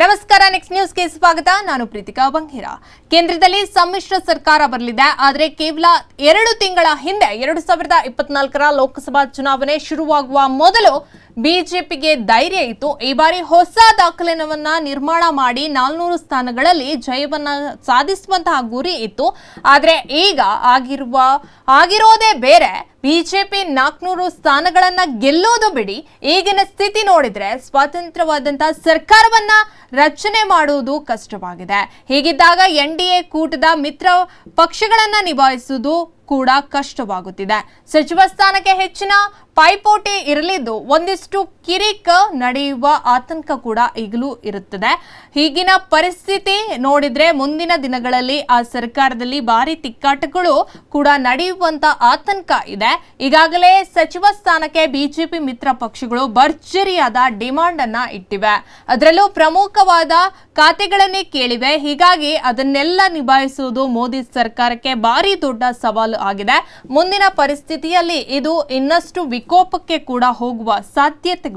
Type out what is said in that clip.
ನಮಸ್ಕಾರ ನೆಕ್ಸ್ಟ್ ನ್ಯೂಸ್ಗೆ ಸ್ವಾಗತ. ನಾನು ಪ್ರೀತಿಕಾ ಬಂಗೀರ. ಕೇಂದ್ರದಲ್ಲಿ ಸಮ್ಮಿಶ್ರ ಸರ್ಕಾರ ಬರಲಿದೆ. ಆದರೆ ಕೇವಲ ಎರಡು ತಿಂಗಳ ಹಿಂದೆ, ಎರಡು ಸಾವಿರದ ಇಪ್ಪತ್ನಾಲ್ಕರ ಲೋಕಸಭಾ ಚುನಾವಣೆ ಶುರುವಾಗುವ ಮೊದಲು ಬಿಜೆಪಿಗೆ ಧೈರ್ಯ ಇತ್ತು. ಈ ಬಾರಿ ಹೊಸ ದಾಖಲೆನವನ್ನ ನಿರ್ಮಾಣ ಮಾಡಿ ನಾಲ್ನೂರು ಸ್ಥಾನಗಳಲ್ಲಿ ಜಯವನ್ನ ಸಾಧಿಸುವಂತಹ ಗುರಿ ಇತ್ತು. ಆದರೆ ಈಗ ಆಗಿರುವ, ಆಗಿರೋದೇ ಬೇರೆ. ಬಿಜೆಪಿ ನಾಲ್ಕುನೂರು ಸ್ಥಾನಗಳನ್ನ ಗೆಲ್ಲೋದು ಬಿಡಿ. ಈಗಿನ ಸ್ಥಿತಿ ನೋಡಿದ್ರೆ ಸ್ವತಂತ್ರವಾದಂತಹ ಸರ್ಕಾರವನ್ನ ರಚನೆ ಮಾಡುವುದು ಕಷ್ಟವಾಗಿದೆ. ಹೀಗಿದ್ದಾಗ ಎನ್ ಕೂಟದ ಮಿತ್ರ ಪಕ್ಷಗಳನ್ನ ನಿಭಾಯಿಸುವುದು ಕೂಡ ಕಷ್ಟವಾಗುತ್ತಿದೆ. ಸಚಿವ ಸ್ಥಾನಕ್ಕೆ ಹೆಚ್ಚಿನ ಪೈಪೋಟಿ ಇರಲಿದ್ದು ಒಂದಿಷ್ಟು ಕಿರಿಕ್ ನಡೆಯುವ ಆತಂಕ ಕೂಡ ಈಗಲೂ ಇರುತ್ತದೆ. ಈಗಿನ ಪರಿಸ್ಥಿತಿ ನೋಡಿದ್ರೆ ಮುಂದಿನ ದಿನಗಳಲ್ಲಿ ಆ ಸರ್ಕಾರದಲ್ಲಿ ಭಾರಿ ತಿಕ್ಕಾಟಗಳು ಕೂಡ ನಡೆಯುವಂತ ಆತಂಕ ಇದೆ. ಈಗಾಗಲೇ ಸಚಿವ ಸ್ಥಾನಕ್ಕೆ ಬಿಜೆಪಿ ಮಿತ್ರ ಪಕ್ಷಗಳು ಭರ್ಜರಿಯಾದ ಡಿಮಾಂಡ್ ಅನ್ನ ಇಟ್ಟಿವೆ. ಅದರಲ್ಲೂ ಪ್ರಮುಖವಾದ ಖಾತೆಗಳನ್ನೇ ಕೇಳಿವೆ. ಹೀಗಾಗಿ ಅದನ್ನೆಲ್ಲ ನಿಭಾಯಿಸುವುದು ಮೋದಿ ಸರ್ಕಾರಕ್ಕೆ ಭಾರಿ ದೊಡ್ಡ ಸವಾಲು ಆಗಿದೆ. ಮುಂದಿನ ಪರಿಸ್ಥಿತಿಯಲ್ಲಿ ಇದು ಇನ್ನಷ್ಟು ವಿಕೋಪಕ್ಕೆ ಕೂಡ ಹೋಗುವ ಸಾಧ್ಯತೆಗಳು